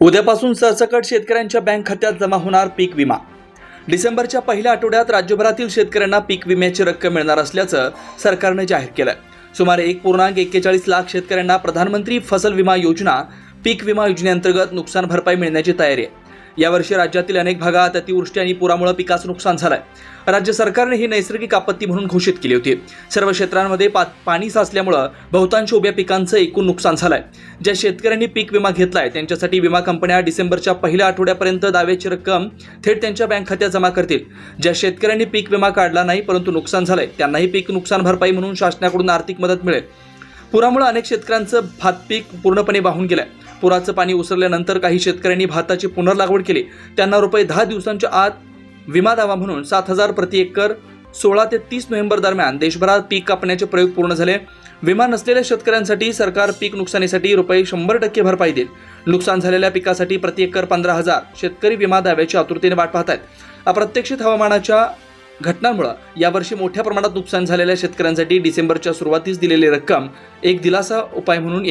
उद्यापासून सरसकट शेतकऱ्यांच्या बँक खात्यात जमा होणार पीक विमा. डिसेंबरच्या पहिल्या आठवड्यात राज्यभरातील शेतकऱ्यांना पीक विम्याची रक्कम मिळणार असल्याचं सरकारने जाहीर केलं सुमारे एक पूर्णांक एक्केचाळीस लाख शेतकऱ्यांना प्रधानमंत्री फसल विमा योजना पीक विमा योजनेअंतर्गत नुकसान भरपाई मिळण्याची तयारी आहे. यावर्षी राज्यातील अनेक भागात अतिवृष्टी आणि पुरामुळे पिकाचं नुकसान झालंय. राज्य सरकारने ही नैसर्गिक आपत्ती म्हणून घोषित केली होती. सर्व क्षेत्रांमध्ये पा पाणी साचल्यामुळं बहुतांश उभ्या पिकांचं एकूण नुकसान झालंय. ज्या शेतकऱ्यांनी पीक विमा घेतलाय त्यांच्यासाठी विमा कंपन्या डिसेंबरच्या पहिल्या आठवड्यापर्यंत दाव्याची रक्कम थेट त्यांच्या बँक खात्यात जमा करतील. ज्या शेतकऱ्यांनी पीक विमा काढला नाही परंतु नुकसान झालंय त्यांनाही पीक नुकसान भरपाई म्हणून शासनाकडून आर्थिक मदत मिळेल. पुरामुळे अनेक शेतकऱ्यांचं भात पीक पूर्णपणे वाहून गेलंय. पुराचं पाणी उसरल्यानंतर काही शेतकऱ्यांनी भाताची पुनर्लागवड केली. त्यांना रुपये दहा दिवसांच्या आत विमा दावा म्हणून सात हजार प्रति एकर सोळा ते तीस नोव्हेंबर दरम्यान देशभरात पीक कापण्याचे प्रयोग पूर्ण झाले. विमा नसलेल्या शेतकऱ्यांसाठी सरकार पीक नुकसानीसाठी रुपये शंभर टक्के भरपाई देईल. नुकसान झालेल्या पिकासाठी प्रति एकर पंधरा हजार शेतकरी विमा दाव्याची आतुरतेने वाट पाहत आहेत अप्रत्यक्षित हवामानाच्या घटनांमुळे यावर्षी मोठ्या प्रमाणात नुकसान झालेल्या शेतकऱ्यांसाठी डिसेंबरच्या सुरुवातीस दिलेली रक्कम एक दिलासा उपाय म्हणून